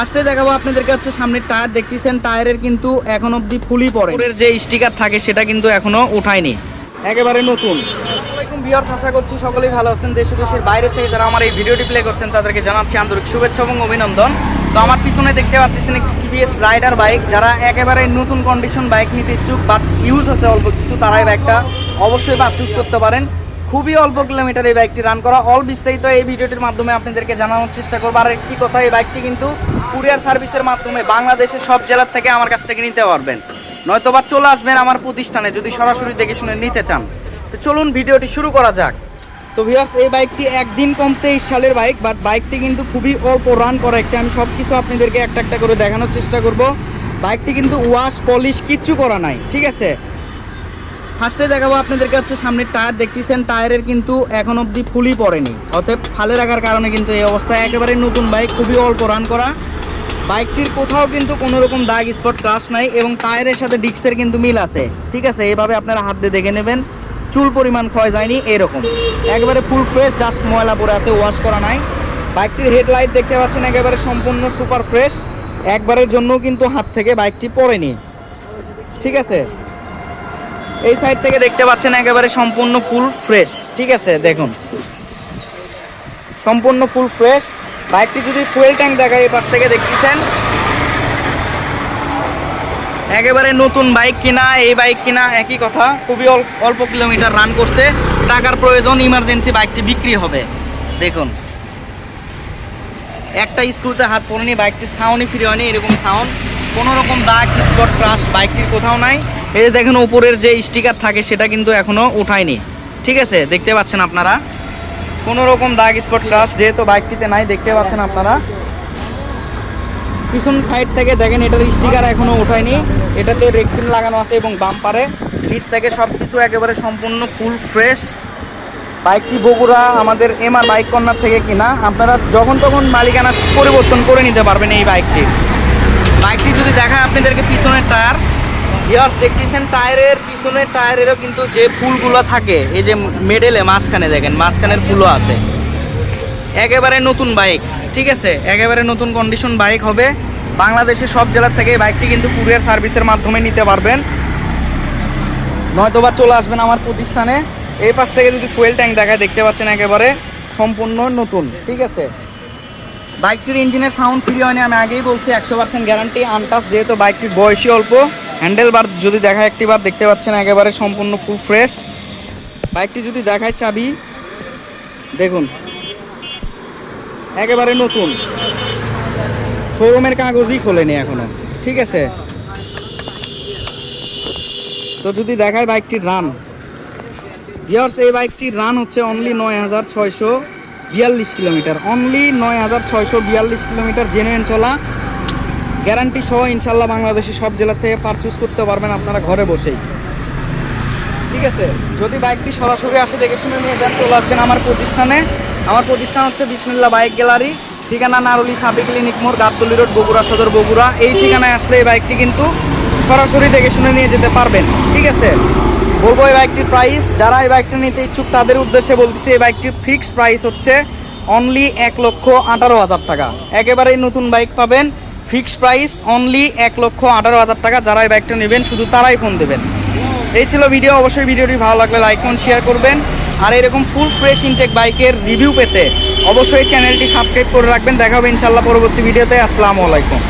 ফার্স্টে দেখাবো আপনাদেরকে হচ্ছে সামনের টায়ার। দেখতেছেন টায়ারের কিন্তু এখন অবধি ফুলই পড়ে যে স্টিকার থাকে সেটা কিন্তু এখনও উঠায়নি। একেবারে নতুন। ভিউয়ার্স আশা করছি সকলেই ভালো আছেন। দেশ ও দেশের বাইরে থেকে যারা আমার এই ভিডিওটি প্লে করছেন তাদেরকে জানাচ্ছি আন্তরিক শুভেচ্ছা এবং অভিনন্দন। তো আমার পিছনে দেখতে পাচ্ছেন একটি টিভিএস রাইডার বাইক যারা একেবারে নতুন কন্ডিশন বাইক নিতে ইচ্ছুক বাট ইউজ আছে অল্প কিছু তারা এই বাইকটা অবশ্যই চুজ করতে পারেন। খুবই অল্প কিলোমিটার এই বাইকটি রান করা। অল বিস্তারিত এই ভিডিওটির মাধ্যমে আপনাদেরকে জানানোর চেষ্টা করব। আর একটি কথা এই বাইকটি কিন্তু কুরিয়ার সার্ভিসের মাধ্যমে বাংলাদেশের সব জেলার থেকে আমার কাছ থেকে নিতে পারবেন। নয়তোবা চলে আসবেন আমার প্রতিষ্ঠানে, যদি সরাসরি দেখে শুনে নিতে চান। তো চলুন ভিডিওটি শুরু করা যাক। তো ভিউয়ার্স এই বাইকটি একদিন কম তেইশ সালের বাইক বাট বাইকটি কিন্তু খুবই অল্প রান করা একটি। আমি সব কিছু আপনাদেরকে একটা একটা করে দেখানোর চেষ্টা করব। বাইকটি কিন্তু ওয়াশ পলিশ কিচ্ছু করা নাই, ঠিক আছে? ফার্স্টে দেখাবো আপনাদেরকে হচ্ছে সামনের টায়ার দেখতেছেন টায়ারের কিন্তু এখন অবধি ফুলই পড়েনি। অতএব, ফালে রাখার কারণে কিন্তু এই অবস্থায় একেবারে নতুন বাইক, খুবই অল্প রান করা। বাইকটির কোথাও কিন্তু কোনো রকম দাগ স্পট ক্রাশ নাই এবং টায়ারের সাথে ডিক্সের কিন্তু মিল আছে। ঠিক আছে? এভাবে আপনারা হাত দিয়ে দেখে নেবেন। চুল পরিমাণ ক্ষয় যায়নি, এরকম। একেবারে ফুল ফ্রেশ জাস্ট ময়লা পরে আছে ওয়াশ করা নাই। বাইকটির হেডলাইট দেখতে পাচ্ছেন, একেবারে সম্পূর্ণ সুপার ফ্রেশ একবারের জন্য কিন্তু হাত থেকে বাইকটি পড়েনি। ঠিক আছে? এই সাইড থেকে দেখতে পাচ্ছেন, একেবারে সম্পূর্ণ ফুল ফ্রেশ ঠিক আছে? দেখুন। সম্পূর্ণ ফুল ফ্রেশ বাইকটি যদি ফুয়েল ট্যাঙ্ক দেখায় এই পাশ থেকে দেখতেছেন। একেবারে নতুন বাইক কিনা, এই বাইক কিনা, একই কথা। খুবই অল- অল্প কিলোমিটার রান করছে। টাকার প্রয়োজন ইমার্জেন্সি বাইকটি বিক্রি হবে। দেখুন। একটা স্ক্রুতে হাত পড়েনি, বাইকটির সাউন্ডই ফ্রি হয়নি, এরকম সাউন্ড কোনো রকম দাগ স্পট ক্রাশ বাইকটির কোথাও নাই। এই দেখেন, উপরের যে স্টিকার থাকে, সেটা কিন্তু এখনও উঠায়নি। ঠিক আছে? দেখতে পাচ্ছেন আপনারা? কোনো রকম দাগ স্পট ক্রাশ যেহেতু বাইকটিতে নাই, দেখতে পাচ্ছেন আপনারা। পিছন সাইড থেকে দেখেন, এটার স্টিকার এখনও ওঠায়নি। এটাতে রেক্সিন লাগানো আছে এবং বাম্পারে নিচ থেকে সব কিছু একেবারে সম্পূর্ণ ফুল ফ্রেশ বাইকটি বগুড়া, আমাদের এমআর বাইক কর্নার থেকে কিনা। আপনারা যখন তখন মালিকানা পরিবর্তন করে নিতে পারবেন এই বাইকটি বাইকটি যদি দেখায়, আপনাদেরকে পিছনের টায়ার ইয়ার্স দেখতেছেন টায়ারের পিছনের টায়ারেরও কিন্তু যে ফুলগুলো থাকে, এই যে মেডেলে মাঝখানে দেখেন, মাঝখানের ফুলও আছে। একেবারে নতুন বাইক ঠিক আছে? একেবারে নতুন কন্ডিশন বাইক হবে। বাংলাদেশের সব জেলার থেকে বাইকটি কিন্তু কুরিয়ার সার্ভিসের মাধ্যমে নিতে পারবেন। নয়তোবা চলে আসবেন আমার প্রতিষ্ঠানে। এই পাশ থেকে যদি ফুয়েল ট্যাঙ্ক দেখায়, দেখতে পাচ্ছেন একেবারে সম্পূর্ণ নতুন, ঠিক আছে? বাইকটির ইঞ্জিনের সাউন্ড ফ্রি হয়নি, আমি আগেই বলছি, একশো পার্সেন্ট গ্যারান্টি আনটাস যেহেতু বাইকটির বয়সই অল্প। হ্যান্ডেল বার যদি দেখায় একটি বার দেখতে পাচ্ছেন একেবারে সম্পূর্ণ ফুল ফ্রেশ বাইকটি যদি দেখায় চাবি, দেখুন, একেবারে নতুন। শোরুমের কাগজই খোলেনি এখনও, ঠিক আছে? তো যদি দেখায় বাইকটির রান ইয়ার্স এই বাইকটির রান হচ্ছে অনলি নয় হাজার ছয়শো বিয়াল্লিশ কিলোমিটার। অনলি নয় হাজার ছয়শো বিয়াল্লিশ কিলোমিটার জেনুইন চলা। গ্যারান্টি সহ ইনশাল্লাহ বাংলাদেশে সব জেলা থেকে পারচেস করতে পারবেন আপনারা ঘরে বসেই। ঠিক আছে? যদি বাইকটি সরাসরি আসে দেখে শুনে নিয়ে যান, চলে আসবেন আমার প্রতিষ্ঠানে। আমার প্রতিষ্ঠান হচ্ছে বিসমিল্লা বাইক গ্যালারি। ঠিকানা নারুলি সাবি ক্লিনিক মোড়, গাবতলি রোড, বগুড়া সদর, বগুড়া। এই ঠিকানায় আসলে এই বাইকটি কিন্তু সরাসরি দেখে শুনে নিয়ে যেতে পারবেন। ঠিক আছে? বলব এই বাইকটির প্রাইস যারা এই বাইকটা নিতে ইচ্ছুক, তাদের উদ্দেশ্যে বলতেছি, এই বাইকটির ফিক্সড প্রাইস হচ্ছে অনলি এক লক্ষ আঠারো হাজার টাকা। একেবারেই নতুন বাইক পাবেন। ফিক্সড প্রাইস অনলি এক লক্ষ আঠারো হাজার টাকা। যারাই বাইকটা নেবেন, শুধু তারাই ফোন দেবেন। এই ছিল ভিডিও অবশ্যই ভিডিওটি ভালো লাগলে লাইক করুন শেয়ার করবেন। আর এরকম ফুল ফ্রেশ ইনটেক বাইকের রিভিউ পেতে অবশ্যই চ্যানেলটি সাবস্ক্রাইব করে রাখবেন। দেখা হবে ইনশাল্লাহ পরবর্তী ভিডিওতে আসসালামু আলাইকুম।